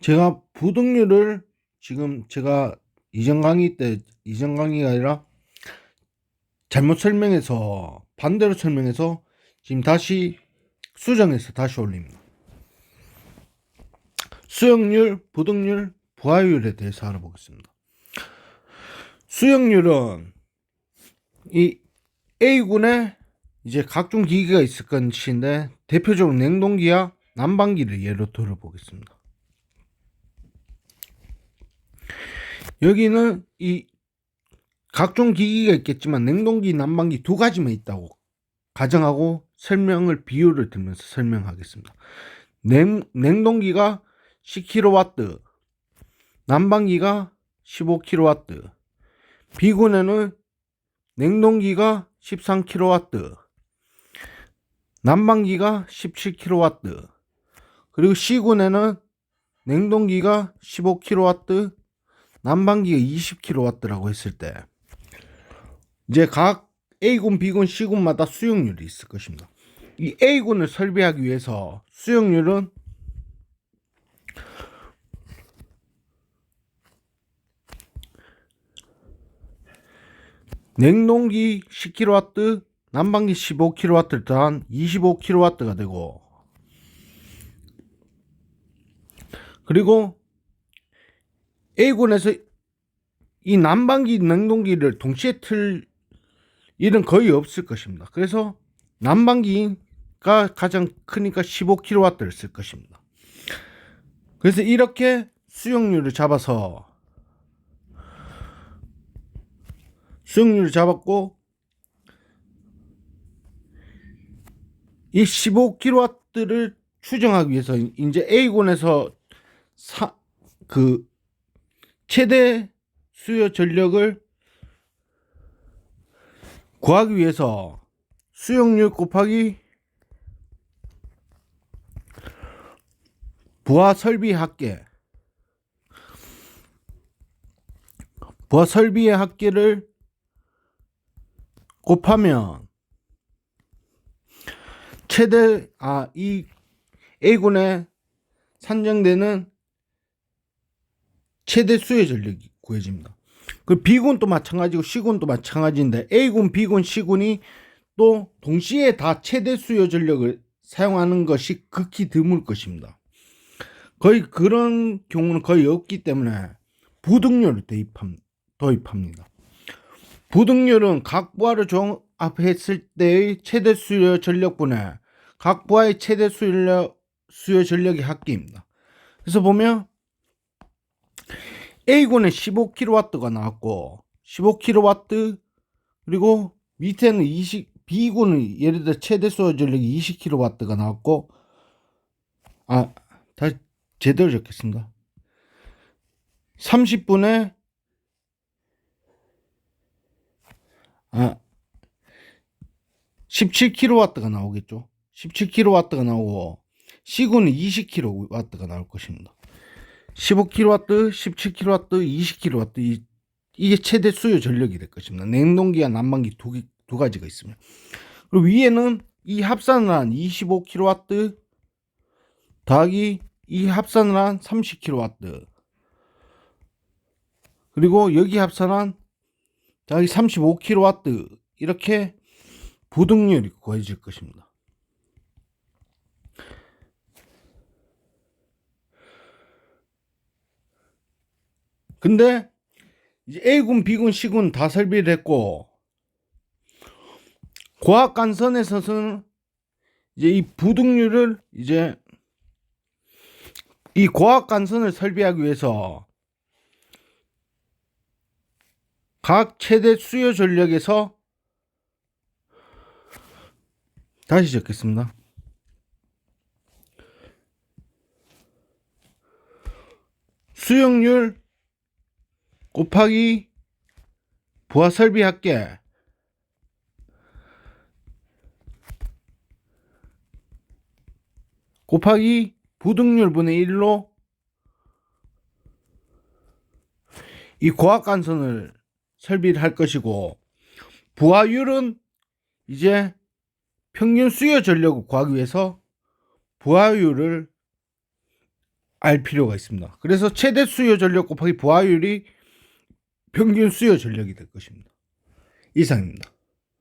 제가 부등률을 지금 제가 이전 강의 때 이전 강의가 아니라 잘못 설명해서 반대로 설명해서 지금 다시 수정해서 다시 올립니다. 수용률, 부등률, 부하율에 대해서 알아보겠습니다. 수용률은 이 A군에 이제 각종 기기가 있을 것인데 대표적으로 냉동기와 난방기를 예로 들어보겠습니다. 여기는 이 각종 기기가 있겠지만 냉동기, 난방기 두 가지만 있다고 가정하고 설명을 비율을 들면서 설명하겠습니다. 냉, 냉동기가 10kW, 난방기가 15kW, 비군에는 냉동기가 13kW, 난방기가 17kW, 그리고 C군에는 냉동기가 15kW, 난방기가 20kW라고 했을 때 이제 각 A군, B군, C군마다 수용률이 있을 것입니다. 이 A군을 설비하기 위해서 수용률은 냉동기 10kW, 난방기 15kW를 더한 25kW가 되고 그리고 A군에서 이 난방기, 냉동기를 동시에 틀 일은 거의 없을 것입니다. 그래서 난방기가 가장 크니까 15kW를 쓸 것입니다. 그래서 이렇게 수용률을 잡아서 수용률을 잡았고 이 15kW를 추정하기 위해서 이제 A군에서 사, 그 최대 수요 전력을 구하기 위해서 수용률 곱하기 부하 설비 합계 부하 설비의 합계를 곱하면 최대 아 이 A군에 산정되는 최대 수요 전력이 구해집니다. 그 B군도 마찬가지고 C군도 마찬가지인데 A군, B군, C군이 또 동시에 다 최대 수요 전력을 사용하는 것이 극히 드물 것입니다. 거의 그런 경우는 거의 없기 때문에 부등률을 대입함, 도입합니다. 부등률은 각 부하를 종합했을 때의 최대 수요 전력분의 각 부하의 최대 수요, 수요 전력의 합계입니다. 그래서 보면 A군에 15kW가 나왔고 15kW 그리고 밑에는 20 B군은 예를 들어 최대 수요 전력이 20kW가 나왔고 아 다시 제대로 적겠습니다. 30분에 아 17kW가 나오겠죠. 17kW가 나오고 C군은 20kW가 나올 것입니다. 15kW, 17kW, 20kW 이, 이게 최대 수요 전력이 될 것입니다. 냉동기와 난방기 두, 두 가지가 있습니다. 그리고 위에는 이 합산을 한 25kW 더하기 이 합산을 한 30kW 그리고 여기 합산한 더하기 35kW 이렇게 부등률이 구해질 것입니다. 근데 이제 A군, B군, C군 다 설비를 했고 고압 간선에서는 이제 이 부등률을 이제 이 고압 간선을 설비하기 위해서 각 최대 수요 전력에서 다시 적겠습니다. 수용률 곱하기 부하 설비 합계 곱하기 부등률 분의 1로 이 고압 간선을 설비를 할 것이고 부하율은 이제 평균 수요 전력을 구하기 위해서 부하율을 알 필요가 있습니다. 그래서 최대 수요 전력 곱하기 부하율이 평균 수요 전력이 될 것입니다. 이상입니다.